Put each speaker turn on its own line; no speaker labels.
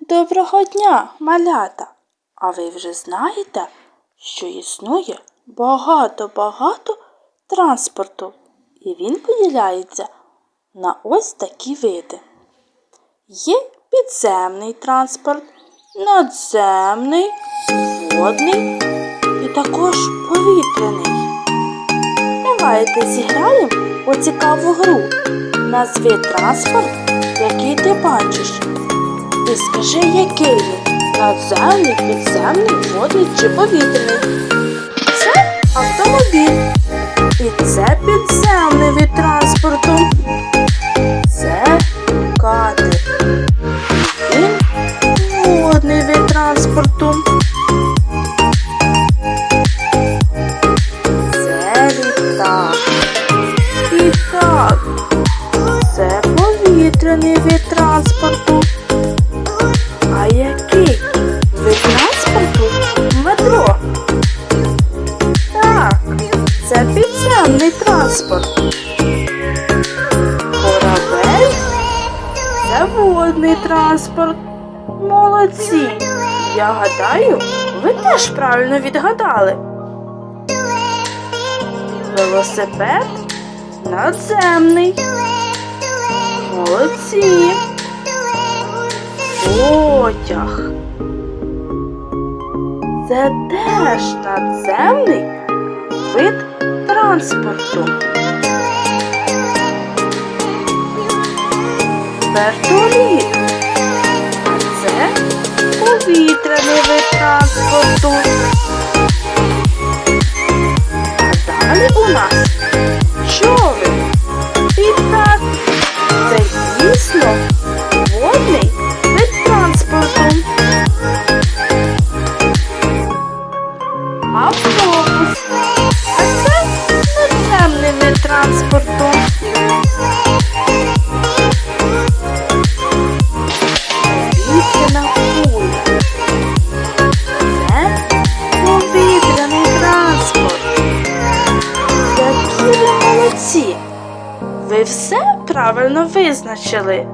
Доброго дня, малята! А ви вже знаєте, що існує багато-багато транспорту, і він поділяється на ось такі види. Є підземний транспорт, надземний, водний і також повітряний. Давайте зіграємо у цікаву гру. Назви транспорт, який ти бачиш. І скажи, який він? Надземний, підземний, водний чи повітряний. Це автомобіль. І це підземний від транспорту. Це катер. Він водний від транспорту. Транспорт. Корабель це водний транспорт. Молодці. Я гадаю, ви теж правильно відгадали. Велосипед надземний. Молодці. Потяг. Це теж надземний вид транспорту. Вертоліт. Це повітряний вид транспорту. А далі у нас човен. І так, це дійсно водний вид транспорту. Автобус. А транспортом. Це повітряний транспорт. Які ви! Ви все правильно визначили.